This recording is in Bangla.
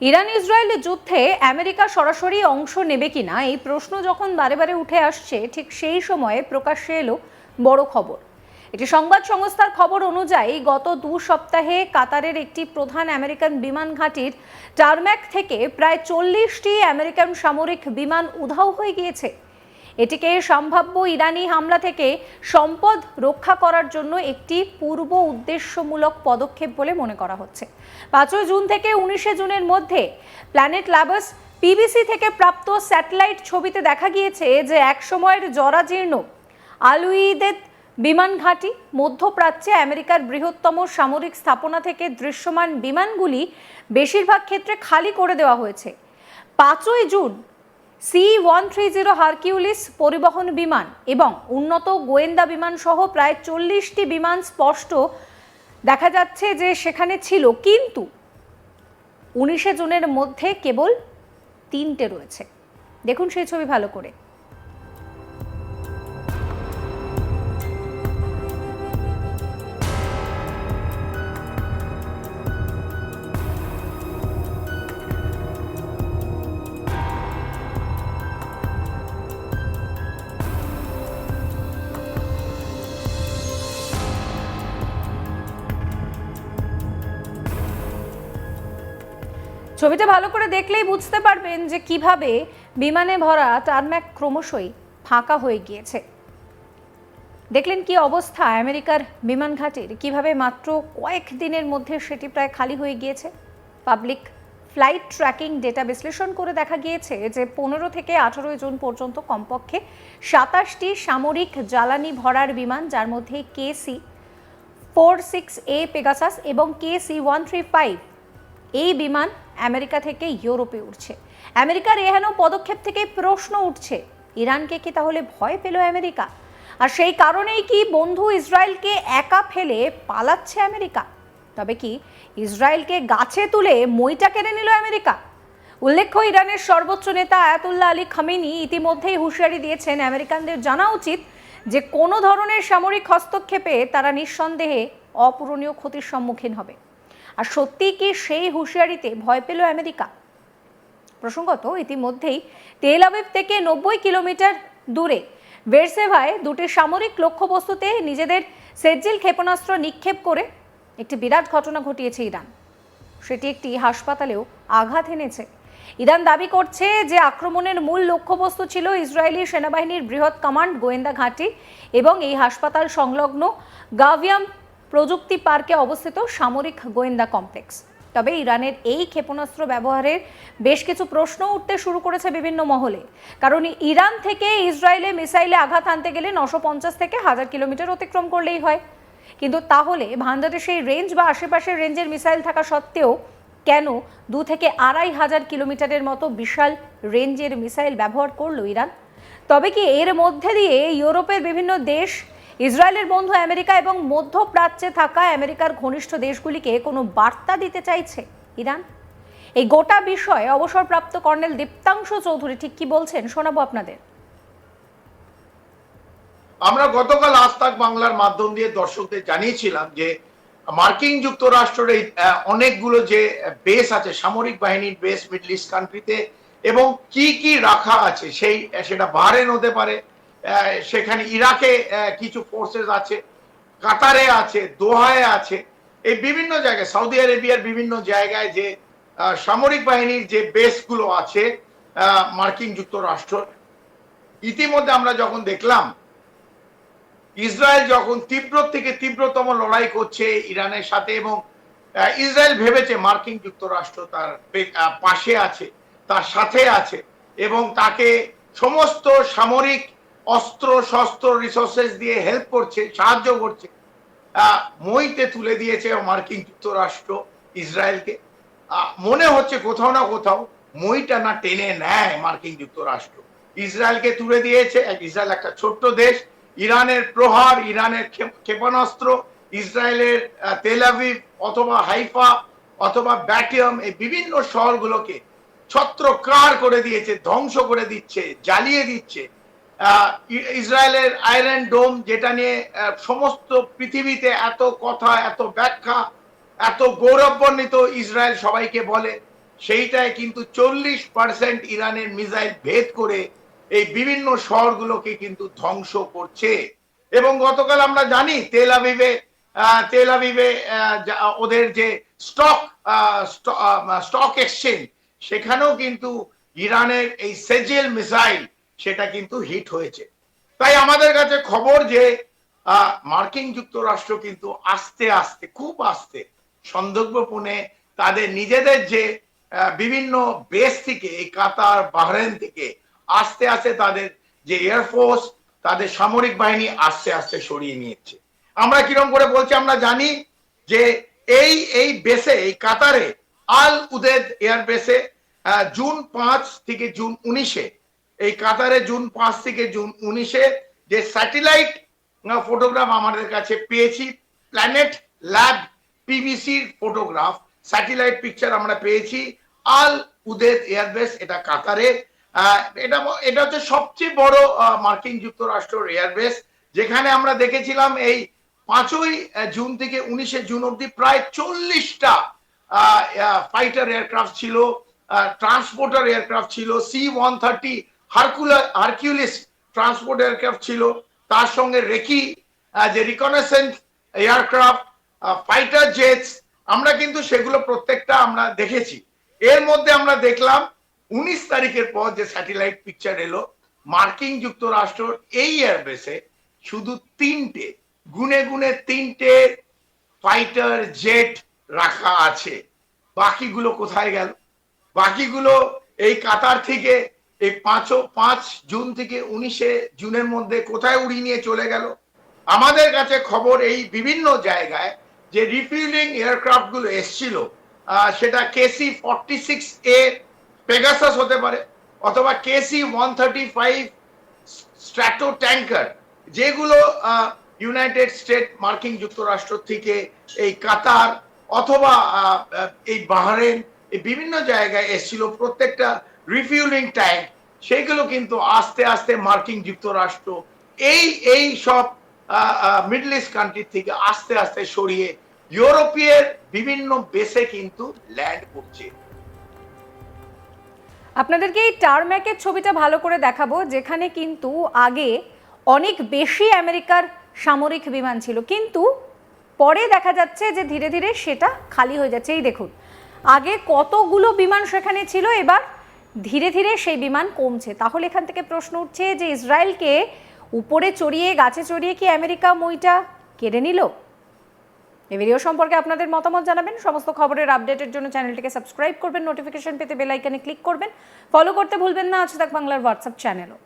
ইরান ইসরায়েল যুদ্ধে আমেরিকা সরাসরি অংশ নেবে কিনা, এই প্রশ্ন যখন বারে বারে উঠে আসছে, ঠিক সেই সময়ে প্রকাশ্যে এলো বড় খবর। একটি সংবাদ সংস্থার খবর অনুযায়ী, গত দু সপ্তাহে কাতারের একটি প্রধান আমেরিকান বিমান ঘাঁটির টারম্যাক থেকে প্রায় চল্লিশটি আমেরিকান সামরিক বিমান উধাও হয়ে গিয়েছে। এটিকে সম্ভাব্য ইরানি হামলা থেকে সম্পদ রক্ষা করার জন্য একটি পূর্ব উদ্দেশ্যমূলক পদক্ষেপ বলে মনে করা হচ্ছে। পাঁচই জুন থেকে উনিশে জুনের মধ্যে প্ল্যানেট ল্যাবস পিবিসি থেকে প্রাপ্ত স্যাটেলাইট ছবিতে দেখা গিয়েছে যে একসময়ের জরাজীর্ণ আলুইদেত বিমান ঘাঁটি মধ্যপ্রাচ্যে আমেরিকার বৃহত্তম সামরিক স্থাপনা থেকে দৃশ্যমান বিমানগুলি বেশিরভাগ ক্ষেত্রে খালি করে দেওয়া হয়েছে। পাঁচই June C one three zero Hercules পরিবহন বিমান এবং উন্নত গোয়েন্দা বিমান সহ প্রায় চল্লিশটি বিমান স্পষ্ট দেখা যাচ্ছে যে সেখানে ছিল। কিন্তু উনিশে জুনের মধ্যে কেবল তিনটে রয়েছে। দেখুন সেই ছবি ভালো করে। ছবিটা ভালো করে দেখলেই বুঝতে পারবেন যে কীভাবে বিমানে ভরা টারম্যাক ক্রমশই ফাঁকা হয়ে গিয়েছে। দেখলেন কি অবস্থা আমেরিকার বিমান ঘাটির? কীভাবে মাত্র কয়েক দিনের মধ্যে সেটি প্রায় খালি হয়ে গিয়েছে? পাবলিক ফ্লাইট ট্র্যাকিং ডেটা বিশ্লেষণ করে দেখা গিয়েছে যে পনেরো থেকে আঠেরোই জুন পর্যন্ত কমপক্ষে সাতাশটি সামরিক জ্বালানি ভরার বিমান, যার মধ্যে KC four six A Pegasus এবং K C one three five এই বিমান আমেরিকা থেকে ইউরোপে উঠছে আমেরিকার এহেন পদক্ষেপ থেকে প্রশ্ন উঠছে, ইরানকে কি তাহলে ভয় পেল আমেরিকা? আর সেই কারণেই কি বন্ধু ইসরায়েলকে একা ফেলে পালাচ্ছে আমেরিকা? তবে কি ইসরায়েলকে গাছে তুলে মইটা কেড়ে নিল আমেরিকা? উল্লেখ্য, ইরানের সর্বোচ্চ নেতা আয়াতুল্লাহ আলী খামেনি ইতিমধ্যেই হুঁশিয়ারি দিয়েছেন, আমেরিকানদের জানা উচিত যে কোনো ধরনের সামরিক হস্তক্ষেপে তারা নিঃসন্দেহে অপূরণীয় ক্ষতির সম্মুখীন হবে। আর সত্যিই কি সেই হুঁশিয়ারিতে ভয় পেল আমেরিকা? প্রসঙ্গত, ইতিমধ্যেই তেল আবিব থেকে নব্বই কিলোমিটার দূরে বেরসেভায় দুটি সামরিক লক্ষ্যবস্তুতে নিজেদের সেজ্জিল ক্ষেপণাস্ত্র নিক্ষেপ করে একটি বিরাট ঘটনা ঘটিয়েছে ইরান। সেটি একটি হাসপাতালেও আঘাত এনেছে। ইরান দাবি করছে যে আক্রমণের মূল লক্ষ্যবস্তু ছিল ইসরায়েলি সেনাবাহিনীর বৃহৎ কমান্ড গোয়েন্দা ঘাঁটি এবং এই হাসপাতাল সংলগ্ন গাভিয়াম প্রযুক্তি পার্কে অবস্থিত সামরিক গোয়েন্দা কমপ্লেক্স। তবে ইরানের এই ক্ষেপণাস্ত্র ব্যবহারের বেশ কিছু প্রশ্ন উঠতে শুরু করেছে বিভিন্ন মহলে। কারণ ইরান থেকে ইসরায়েলে মিসাইলে আঘাত আনতে গেলে নশো পঞ্চাশ থেকে হাজার কিলোমিটার অতিক্রম করলেই হয়। কিন্তু তাহলে ভান্ডারে সেই রেঞ্জ বা আশেপাশের রেঞ্জের মিসাইল থাকা সত্ত্বেও কেন দু থেকে আড়াই হাজার কিলোমিটারের মতো বিশাল রেঞ্জের মিসাইল ব্যবহার করল ইরান? তবে কি এর মধ্যে দিয়ে ইউরোপের বিভিন্ন দেশ ইসরায়েলের বন্ধু আমেরিকা এবং মধ্যপ্রাচ্যে থাকা আমেরিকার ঘনিষ্ঠ দেশগুলিকে কোনো বার্তা দিতে চাইছে ইরান? এই গোটা বিষয়ে অবসরপ্রাপ্ত কর্নেল দীপ্তাংশ চৌধুরী ঠিক কি বলছেন শোনাবো আপনাদের। আমরা গতকাল আজ তাক বাংলার মাধ্যম দিয়ে দর্শকদের জানিয়েছিলাম যে মার্কিন যুক্তরাষ্ট্রের এই অনেকগুলো যে বেস আছে, সামরিক বাহিনীর বেস মিডল ইস্ট কান্ট্রিতে, এবং কি কি রাখা আছে সেই, সেটা বাহারেন হতে পারে। সেখানে ইরাকে কিছু ফোর্সেস আছে, কাতারে আছে, দোহায় আছে, এই বিভিন্ন জায়গায়, সৌদি আরেবিয়ার বিভিন্ন জায়গায় যে সামরিক বাহিনীর যে বেসগুলো আছে মার্কিন যুক্তরাষ্ট্র, ইতিমধ্যে আমরা যখন দেখলাম, ইসরায়েল যখন তীব্র থেকে তীব্রতম লড়াই করছে ইরানের সাথে এবং ইসরায়েল ভেবেছে মার্কিন যুক্তরাষ্ট্র তার পাশে আছে, তার সাথে আছে এবং তাকে সমস্ত সামরিক অস্ত্র শস্ত্র রিসোর্সেস দিয়ে হেল্প করছে সাহায্য করছে। মইতে তুলে দিয়েছে মার্কিন যুক্তরাষ্ট্র ইসরায়েলকে। মনে হচ্ছে কোথাও না কোথাও মইটা না টেনে নেয় মার্কিন যুক্তরাষ্ট্র। ইসরায়েলকে তুলে দিয়েছে ইসরায়েল একটা ছোট্ট দেশ। ইরানের প্রহার ইরানের ক্ষেপণাস্ত্র ইসরায়েলের আহ, তেল আভিভ অথবা হাইফা অথবা ব্যাটিয়াম এই বিভিন্ন শহরগুলোকে ছত্রকার করে দিয়েছে ধ্বংস করে দিচ্ছে জ্বালিয়ে দিচ্ছে। ইসরায়েলের আয়রন ডোম যেটা নিয়ে সমস্ত পৃথিবীতে এত কথা, এত ব্যাখ্যা, এত গৌরবান্বিত ইসরায়েল সবাইকে বলে, সেইটায় কিন্তু চল্লিশ পার্সেন্ট ইরানের মিসাইল ভেদ করে এই বিভিন্ন শহরগুলোকে কিন্তু ধ্বংস করছে। এবং গতকাল আমরা জানি, তেল আবিবে তেল আবিবে ওদের যে স্টক স্টক এক্সচেঞ্জ, সেখানেও কিন্তু ইরানের এই সেজেল মিসাইল সেটা কিন্তু হিট হয়েছে। তাই আমাদের কাছে খবর যে মার্কিন যুক্তরাষ্ট্র কিন্তু আস্তে আস্তে খুব আস্তে সন্দর্ভপূর্ণে তাদের নিজেদের যে বিভিন্ন বেস থেকে এই কাতার বাহরেন থেকে আস্তে আস্তে তাদের যে এয়ারফোর্স তাদের সামরিক বাহিনী আস্তে আস্তে সরিয়ে নিয়েছে। আমরা কীরকম করে বলছি আমরা জানি যে এই এই বেসে এই কাতারে আল উদেদ এয়ার বেসে আহ, জুন পাঁচ থেকে জুন উনিশে এই কাতারে জুন পাঁচ থেকে জুন উনিশে যে স্যাটেলাইট ফটোগ্রাফ আমাদের কাছে পেয়েছি প্ল্যানেট ল্যাব পিবিসির ফটোগ্রাফ স্যাটেলাইট পিকচার আমরা পেয়েছি আল উদেদ এয়ারবেস এটা কাতারে এটা এটা হচ্ছে সবচেয়ে বড় মার্কিন যুক্তরাষ্ট্রের এয়ারবেস যেখানে আমরা দেখেছিলাম এই পাঁচই জুন থেকে উনিশে জুন অব্দি প্রায় চল্লিশটা ফাইটার এয়ারক্রাফট ছিল ট্রান্সপোর্টার এয়ারক্রাফট ছিল C one thirty Hercules Hercules transport aircraft ছিল। তার সঙ্গে রেকি যে রিকনেসেন্ট এয়ারক্রাফট ফাইটার জেটস আমরা কিন্তু সেগুলো প্রত্যেকটা আমরা দেখেছি। এর মধ্যে আমরা দেখলাম উনিশ তারিখের পর যে স্যাটেলাইট পিকচার এলো, মার্কিন যুক্তরাষ্ট্র এই এয়ারবেসে শুধু তিনটে, গুনে গুনে তিনটে ফাইটার জেট রাখা আছে। বাকিগুলো কোথায় গেল? বাকিগুলো এই কাতার থেকে এই পাঁচও, পাঁচ জুন থেকে উনিশে জুনের মধ্যে কোথায় উড়িয়ে নিয়ে চলে গেল? আমাদের কাছে খবর এই বিভিন্ন জায়গায় যে রিফিউলিং এয়ারক্রাফটগুলো এসছিল সেটা KC forty six A Pegasus হতে পারে অথবা KC one thirty five stratotanker যেগুলো ইউনাইটেড স্টেট মার্কিন যুক্তরাষ্ট্র থেকে এই কাতার অথবা এই বাহরেন, এই বিভিন্ন জায়গায় এসেছিল। প্রত্যেকটা রিফিউলিং ট্যাঙ্ক সেগুলো কিন্তু আস্তে আস্তে মার্কিন যুক্তরাষ্ট্র, এই এই সব মিডল ইস্ট কান্ট্রি থেকে আস্তে আস্তে সরিয়ে ইউরোপীয় বিভিন্ন বেসে কিন্তু ল্যান্ড করছে। আপনাদেরকে এই টার্ম্যাকের ছবিটা ভালো করে দেখাবো, যেখানে কিন্তু আগে অনেক বেশি আমেরিকার সামরিক বিমান ছিল। কিন্তু পরে দেখা যাচ্ছে যে ধীরে ধীরে সেটা খালি হয়ে যাচ্ছে। এই দেখুন, আগে কতগুলো বিমান সেখানে ছিল, এবার ধীরে ধীরে সেই বিমান কমছে। তাহলে এখান থেকে প্রশ্ন উঠছে যে ইসরায়েলকে উপরে চড়িয়ে, গাছে চড়িয়ে কি আমেরিকা মইটা কেড়ে নিল? এই ভিডিও সম্পর্কে আপনাদের মতামত জানাবেন। সমস্ত খবরের আপডেটের জন্য চ্যানেলটিকে সাবস্ক্রাইব করবেন। নোটিফিকেশন পেতে বেল আইকনে ক্লিক করবেন। ফলো করতে ভুলবেন না। আজ তাক বাংলার হোয়াটসঅ্যাপ চ্যানেলও।